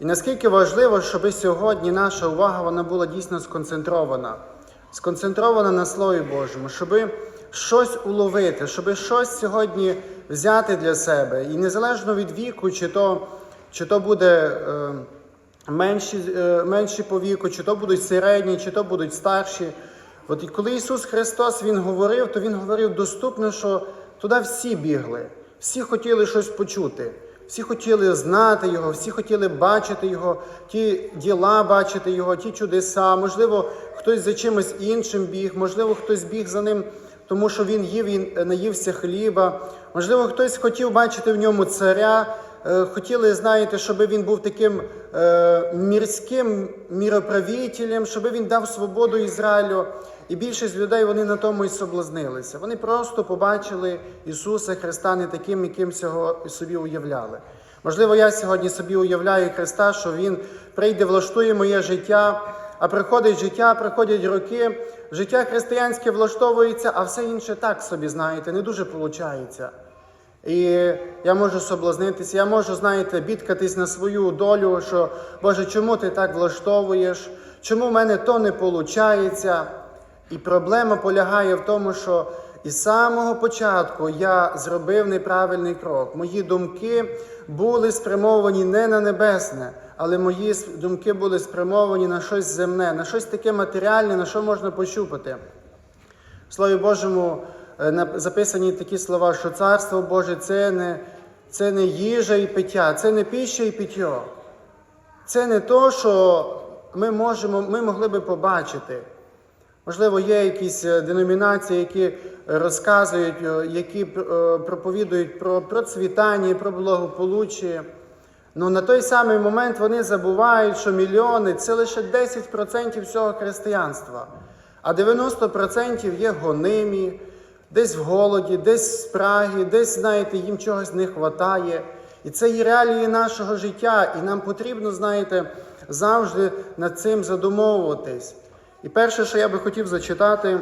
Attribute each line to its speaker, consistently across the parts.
Speaker 1: І наскільки важливо, щоб сьогодні наша увага вона була дійсно сконцентрована, сконцентрована на Слові Божому, щоб щось уловити, щоб щось сьогодні взяти для себе. І незалежно від віку, чи то, чи то буде е, менші, е, менші по віку, чи то будуть середні, чи то будуть старші. От і коли Ісус Христос Він говорив, то Він говорив доступно, що туди всі бігли, всі хотіли щось почути. Всі хотіли знати Його, всі хотіли бачити Його, ті діла бачити Його, ті чудеса. Можливо, хтось за чимось іншим біг, можливо, хтось біг за ним, тому що він їв і наївся хліба. Можливо, хтось хотів бачити в ньому царя, хотіли, знаєте, щоб він був таким е, мірським міроправителем, щоб він дав свободу Ізраїлю. І більшість людей вони на тому і соблазнилися. Вони просто побачили Ісуса Христа не таким, яким цього собі уявляли. Можливо, я сьогодні собі уявляю Христа, що Він прийде, влаштує моє життя, а приходить життя, приходять роки, життя християнське влаштовується, а все інше так собі, знаєте, не дуже виходить. І я можу соблазнитися, я можу, знаєте, бідкатись на свою долю, що Боже, чому ти так влаштовуєш? Чому в мене то не виходить? І проблема полягає в тому, що із самого початку я зробив неправильний крок. Мої думки були спрямовані не на небесне, але мої думки були спрямовані на щось земне, на щось таке матеріальне, на що можна пощупати. Слові Божому записані такі слова, що Царство Боже це не, це не їжа і пиття, це не піща і питьо. Це не то, що ми, можемо, ми могли би побачити. Можливо, є якісь е, деномінації, які розказують, е, які проповідують про процвітання, про благополуччя. Ну на той самий момент вони забувають, що мільйони це лише 10% всього християнства, а 90% є гонимі, десь в голоді, десь в спрагі, десь, знаєте, їм чогось не вистачає. І це є реалії нашого життя, і нам потрібно, знаєте, завжди над цим задумовуватись. І перше, що я би хотів зачитати,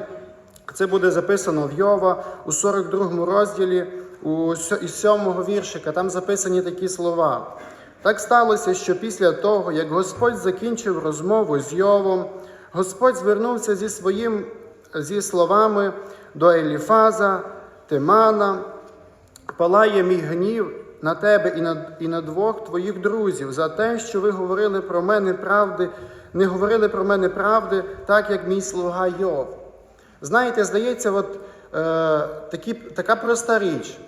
Speaker 1: це буде записано в Йова у 42 розділі у, із 7 віршика. Там записані такі слова. Так сталося, що після того, як Господь закінчив розмову з Йовом, Господь звернувся зі своїм, зі словами до Еліфаза, Тимана, палає мій гнів на тебе і на, і на двох твоїх друзів за те, що ви говорили про мене правди, не говорили про мене правди, так як мій слуга Йов. Знаєте, здається, от е, такі, така проста річ.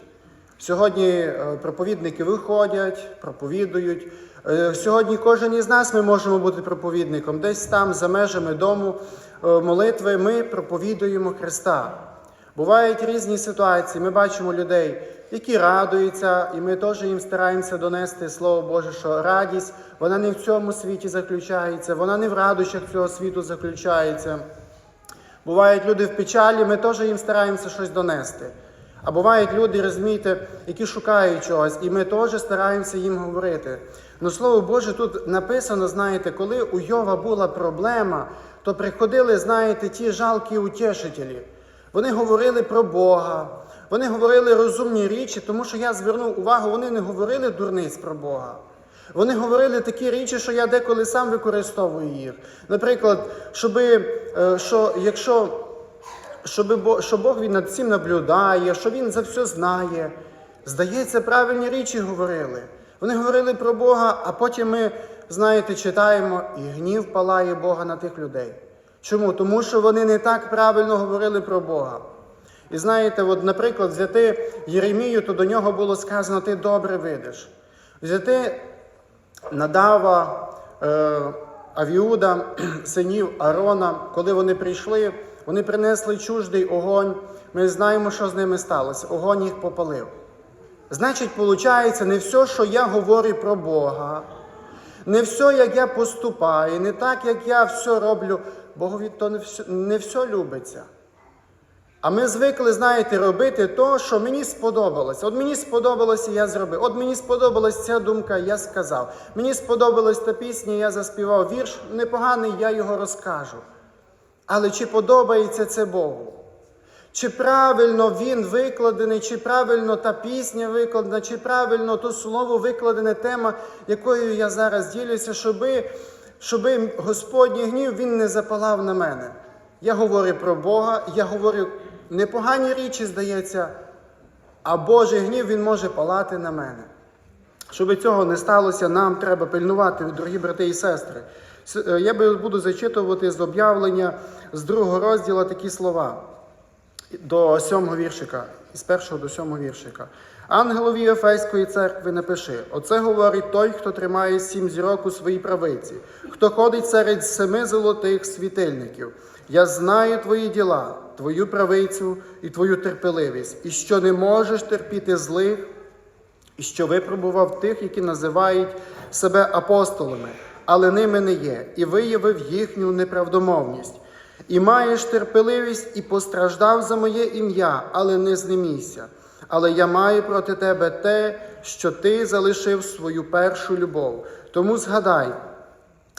Speaker 1: Сьогодні е, проповідники виходять, проповідують. Е, сьогодні кожен із нас ми можемо бути проповідником. Десь там, за межами дому е, молитви, ми проповідуємо Христа. Бувають різні ситуації. Ми бачимо людей, які радуються, і ми теж їм стараємося донести Слово Боже, що радість вона не в цьому світі заключається, вона не в радощах цього світу заключається. Бувають люди в печалі, ми теж їм стараємося щось донести. А бувають люди, розумієте, які шукають чогось, і ми теж стараємося їм говорити. Ну, слово Боже, тут написано, знаєте, коли у Йова була проблема, то приходили, знаєте, ті жалкі утішителі. Вони говорили про Бога, вони говорили розумні річі, тому що я звернув увагу, вони не говорили дурниць про Бога. Вони говорили такі речі, що я деколи сам використовую їх. Наприклад, щоби, що якщо щоб, що Бог він над цим наблюдає, що Він за все знає. Здається, правильні речі говорили. Вони говорили про Бога, а потім ми, знаєте, читаємо, і гнів палає Бога на тих людей. Чому? Тому що вони не так правильно говорили про Бога. І знаєте, от, наприклад, взяти Єремію, то до нього було сказано, ти добре видиш. Взяти Надава, е, Авіуда, синів Арона, коли вони прийшли, вони принесли чуждий огонь. Ми знаємо, що з ними сталося. Огонь їх попалив. Значить, виходить, не все, що я говорю про Бога, не все, як я поступаю, не так, як я все роблю, Богові то не все, не все любиться. А ми звикли, знаєте, робити то, що мені сподобалося. От мені сподобалося, я зробив. От мені сподобалася ця думка, я сказав. Мені сподобалась та пісня, я заспівав вірш непоганий, я його розкажу. Але чи подобається це Богу? Чи правильно він викладений, чи правильно та пісня викладена, чи правильно то слово викладене тема, якою я зараз ділюся, щоби, щоби Господній гнів він не запалав на мене. Я говорю про Бога, я говорю непогані річі, здається, а Божий гнів він може палати на мене. Щоб цього не сталося, нам треба пильнувати, дорогі брати і сестри. Е, Я буду зачитувати з об'явлення з другого розділу такі слова до сьомого віршика, з першого до сьомого віршика. Ангелові Ефеської церкви напиши: Оце говорить той, хто тримає сім зірок у своїй правиці, хто ходить серед семи золотих світильників. Я знаю твої діла, твою правицю і твою терпеливість, і що не можеш терпіти злих, і що випробував тих, які називають себе апостолами, але ними не є, і виявив їхню неправдомовність. І маєш терпеливість і постраждав за моє ім'я, але не знемійся. Але я маю проти тебе те, що ти залишив свою першу любов. Тому згадай,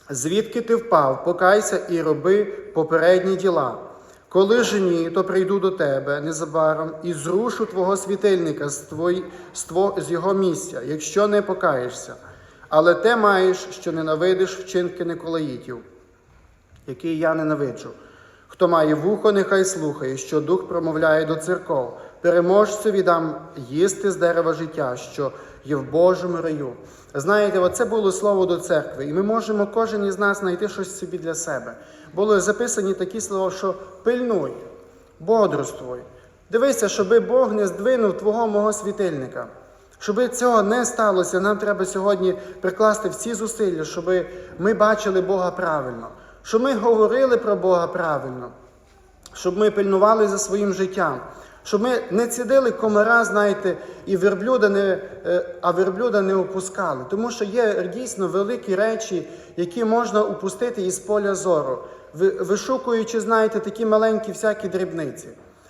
Speaker 1: звідки ти впав, покайся і роби попередні діла. Коли ж ні, то прийду до тебе незабаром і зрушу твого світильника з, твої, з, тво, з його місця, якщо не покаєшся. Але те маєш, що ненавидиш вчинки Николаїтів, які я ненавиджу. Хто має вухо, нехай слухає, що дух промовляє до церков. Переможцю віддам їсти з дерева життя, що є в Божому раю. Знаєте, оце було слово до церкви, і ми можемо кожен із нас знайти щось собі для себе. Були записані такі слова, що пильнуй, бодрствуй. Дивися, щоби Бог не здвинув твого мого світильника. Щоби цього не сталося, нам треба сьогодні прикласти всі зусилля, щоб ми бачили Бога правильно, щоб ми говорили про Бога правильно, щоб ми пильнували за своїм життям, щоб ми не цідили комара, знаєте, і верблюда не, е, а верблюда не опускали. Тому що є дійсно великі речі, які можна упустити із поля зору, ви- вишукуючи, знаєте, такі маленькі всякі дрібниці.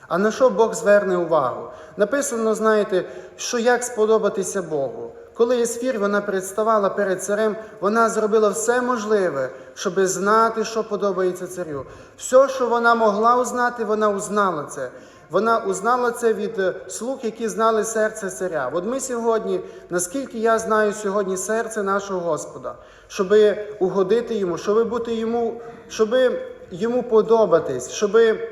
Speaker 1: А на що Бог зверне увагу? Написано, знаєте, що як сподобатися Богу. Коли Ісфір вона представала перед царем, вона зробила все можливе, щоб знати, що подобається царю. Все, що вона могла узнати, вона узнала це. Вона узнала це від е, слуг, які знали серце царя. От ми сьогодні, наскільки я знаю сьогодні серце нашого Господа, щоб угодити йому, щоб бути йому, щоб йому подобатись, щоби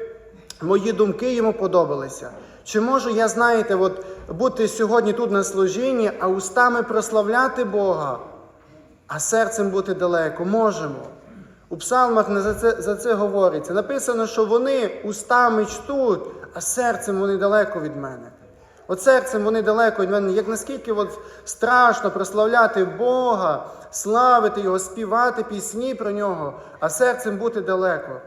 Speaker 1: мої думки йому подобалися. Чи можу я, знаєте, от бути сьогодні тут на служінні, а устами прославляти Бога, а серцем бути далеко? Можемо. У псалмах не за це, за це говориться. Написано, що вони устами чтуть, а серцем вони далеко від мене. От серцем вони далеко від мене. Як наскільки от страшно прославляти Бога, славити Його, співати пісні про нього, а серцем бути далеко.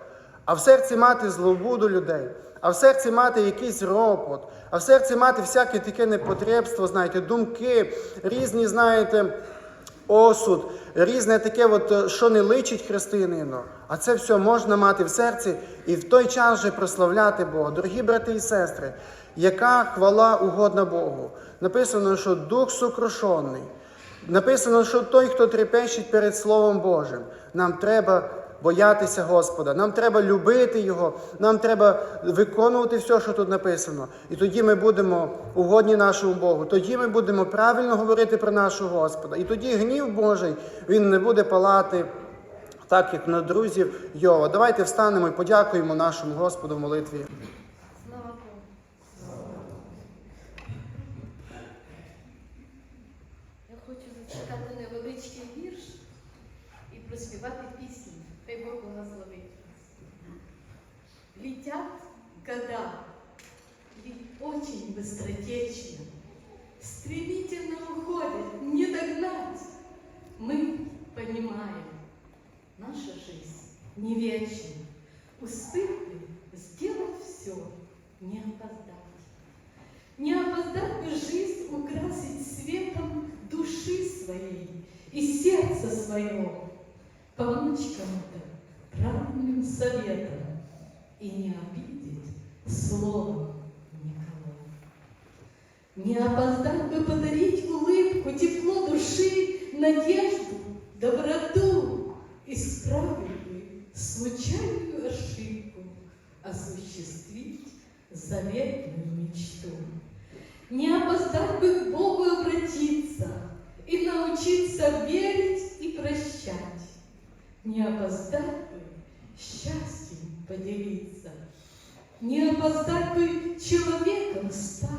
Speaker 1: А в серці мати злобу до людей, а в серці мати якийсь ропот, а в серці мати всяке таке непотребство, знаєте, думки, різні, знаєте, осуд, різне таке, от, е, що не личить християнину. А це все можна мати в серці і в той час же прославляти Бога. Дорогі брати і сестри, яка хвала угодна Богу. Написано, що дух сокрушений. Написано, що той, хто трепещить перед Словом Божим, нам треба боятися Господа, нам треба любити Його, нам треба виконувати все, що тут написано. І тоді ми будемо угодні нашому Богу. Тоді ми будемо правильно говорити про нашого Господа. І тоді гнів Божий він не буде палати. Так як на друзів Йова. Давайте встанемо і подякуємо нашому Господу в молитві.
Speaker 2: Жизнь не вечна. Успели сделать все, не опоздать. Не опоздать бы жизнь украсить светом души своей и сердца своего, помочь кому-то правильным советом и не обидеть словом никого. Не опоздать бы подарить улыбку, тепло души, надежду, заветную мечту. Не опоздать бы к Богу обратиться и научиться верить и прощать. Не опоздать бы счастьем поделиться. Не опоздать бы человеком стать.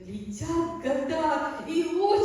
Speaker 2: Летят года и осень,